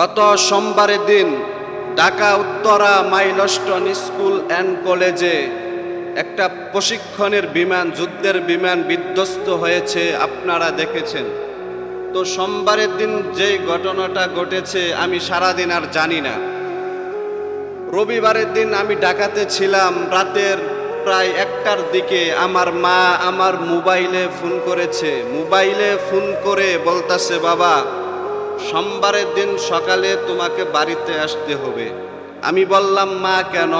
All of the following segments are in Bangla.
গত সোমবারের দিন Dhaka Uttara Milestone school and কলেজে একটা প্রশিক্ষণের বিমান, যুদ্ধের বিমান বিধ্বস্ত হয়েছে, আপনারা দেখেছেন। তো সোমবারের দিন যেই ঘটনাটা ঘটেছে, আমি সারাদিন আর জানি না। রবিবারের দিন আমি ঢাকাতে ছিলাম, রাতের প্রায় একটার দিকে আমার মা আমার মোবাইলে ফোন করেছে। মোবাইলে ফোন করে বলতাছে, বাবা সোমবারের দিন সকালে তোমাকে বাড়িতে আসতে হবে। আমি বললাম, মা, কেন?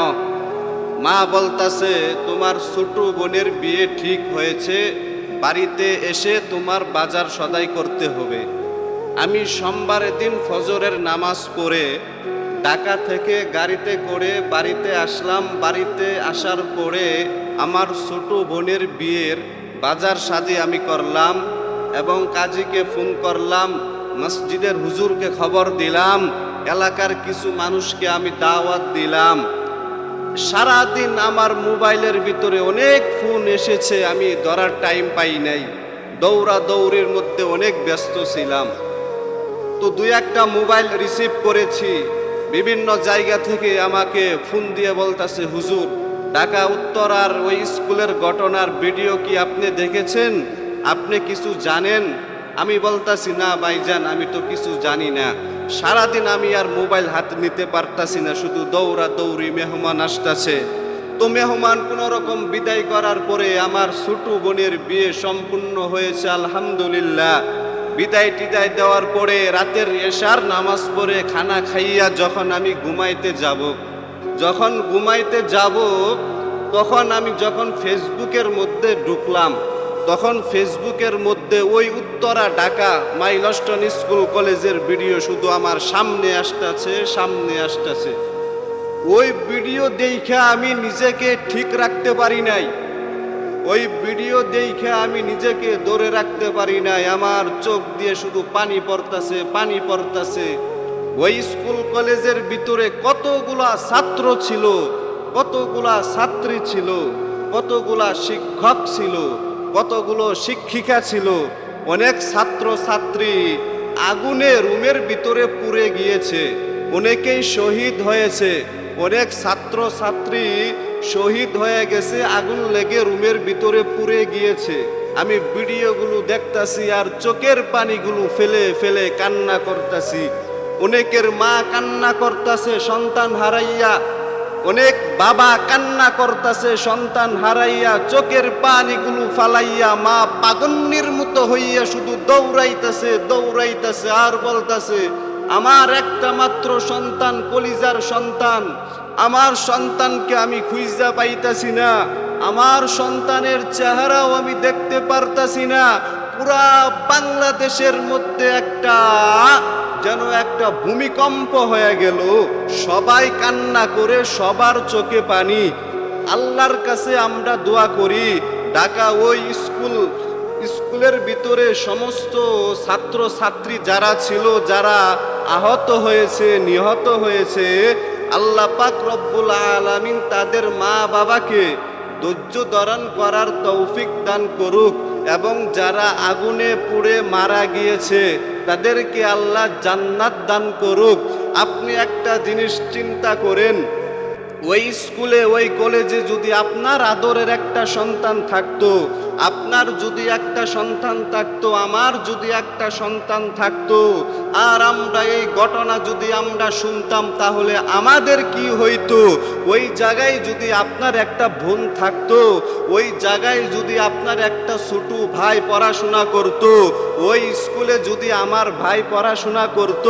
মা বলতাছে, তোমার ছোট বোনের বিয়ে ঠিক হয়েছে, বাড়িতে এসে তোমার বাজার সদাই করতে হবে। আমি সোমবারের দিন ফজরের নামাজ পড়ে ঢাকা থেকে গাড়িতে করে বাড়িতে আসলাম। বাড়িতে আসার পরে আমার ছোট বোনের বিয়ের বাজার সাদি আমি করলাম এবং কাজীকে ফোন করলাম মসজিদের হুজুরকে খবর দিলাম, এলাকার কিছু মানুষকে আমি দাওয়াত দিলাম। সারাদিন আমার মোবাইলের ভিতরে অনেক ফোন এসেছে, আমি ধরার টাইম পাই নাই। দৌড়া দৌড়ের মধ্যে অনেক ব্যস্ত ছিলাম। তো দুই একটা মোবাইল রিসিভ করেছি। বিভিন্ন জায়গা থেকে আমাকে ফোন দিয়ে বলতাছে, হুজুর, ঢাকা উত্তরার ওই স্কুলের ঘটনার ভিডিও কি আপনি দেখেছেন? আপনি কিছু জানেন? আমি বলতাছি, না ভাইজান আমি তো কিছু জানি না। সারাদিন আমি আর মোবাইল হাতে নিতে পারতাছি না, শুধু দৌড়া দৌড়ি মেহমান আসতেছে। তো মেহমান কোনো রকম বিদায় করার পরে আমার ছোট বোনের বিয়ে সম্পূর্ণ হয়েছে, আলহামদুলিল্লাহ। বিদায় টিদায় দেওয়ার পরে রাতের এশার নামাজ পড়ে খানা খাইয়া যখন আমি ঘুমাইতে যাব, যখন ঘুমাইতে যাব, তখন আমি যখন ফেসবুকের মধ্যে ঢুকলাম তখন ফেসবুকের মধ্যে ওই উত্তরা ঢাকা মাইলস্টন স্কুল কলেজের ভিডিও শুধু আমার সামনে আসতেছে সামনে আসতেছে। ওই ভিডিও দেখে আমি নিজেকে ঠিক রাখতে পারি নাই। ওই ভিডিও দেখে আমি নিজেকে ধরে রাখতে পারি নাই। আমার চোখ দিয়ে শুধু পানি পড়তাছে পানি পড়তাছে। ওই স্কুল কলেজের ভিতরে কতগুলা ছাত্র ছিল, কতগুলা ছাত্রী ছিল, কতগুলা শিক্ষক ছিল। কতগুলো শিক্ষিকা ছিল? অনেক ছাত্র ছাত্রী আগুনে রুমের ভিতরে পুড়ে গিয়েছে। অনেকেই শহীদ হয়েছে। অনেক ছাত্র ছাত্রী শহীদ হয়ে গেছে, আগুন লেগে রুমের ভিতরে পুড়ে গিয়েছে। আমি ভিডিওগুলো দেখতাছি আর চোখের পানিগুলো ফেলে ফেলে কান্না করতাছি। অনেকের মা কান্না করতাছে, সন্তান হারাইয়া অনেক বাবা কান্না করতাছে, সন্তান হারাইয়া, চোখের পানিগুলো ফালাইয়া, মা পাগন্নির মতো হইয়া শুধু দৌড়াইতেছে দৌড়াইতেছে, আর বলতাছে, আমার একটা মাত্র সন্তান, কলিজার সন্তান। আমার সন্তানকে আমি খুঁজা পাইতাছি না। আমার সন্তানের চেহারাও আমি দেখতে পারতাছি না। পুরা বাংলাদেশের মধ্যে একটা যেন একটা ভূমিকম্প হয়ে গেল। সবাই কান্না করে সবার চোখে পানি। আল্লাহর কাছে আমরা দোয়া করি, ঢাকা ওই স্কুল, স্কুলের ভিতরে সমস্ত ছাত্র ছাত্রী যারা ছিল, যারা আহত হয়েছে, নিহত হয়েছে, আল্লাহ পাক রব্বুল আলামিন তাদের মা বাবাকে ধৈর্য ধারণ করার তৌফিক দান করুক এবং যারা আগুনে পুড়ে মারা গিয়েছে তাদেরকে আল্লাহ জান্নাত দান করুক। আপনি একটা জিনিস চিন্তা করেন, ওই স্কুলে, ওই কলেজে যদি আপনার আদরের একটা সন্তান থাকতো আপনার যদি একটা সন্তান থাকতো, আমার যদি একটা সন্তান থাকতো, আর আমরা এই ঘটনা যদি আমরা শুনতাম, তাহলে আমাদের কি হইতো? ওই জায়গায় যদি আপনার একটা বোন থাকতো, ওই জায়গায় যদি আপনার একটা ছোট ভাই পড়াশোনা করত, ওই স্কুলে যদি আমার ভাই পড়াশোনা করত,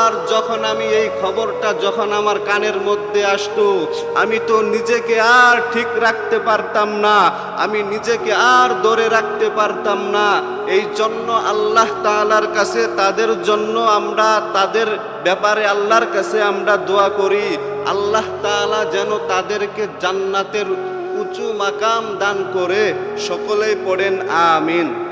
আর যখন আমি এই খবরটা যখন আমার কানের মধ্যে আসতো, আমি তো নিজেকে আর ঠিক রাখতে পারতাম না। আমি নিজেকে আর ধরে রাখতে পারতাম না। এই জন্য আল্লাহ তালার কাছে, তাদের জন্য আমরা, তাদের ব্যাপারে আল্লাহর কাছে আমরা দোয়া করি। আল্লাহ তালা যেন তাদেরকে জান্নাতের উঁচু মাকাম দান করে সকলেই পড়েন, আমিন।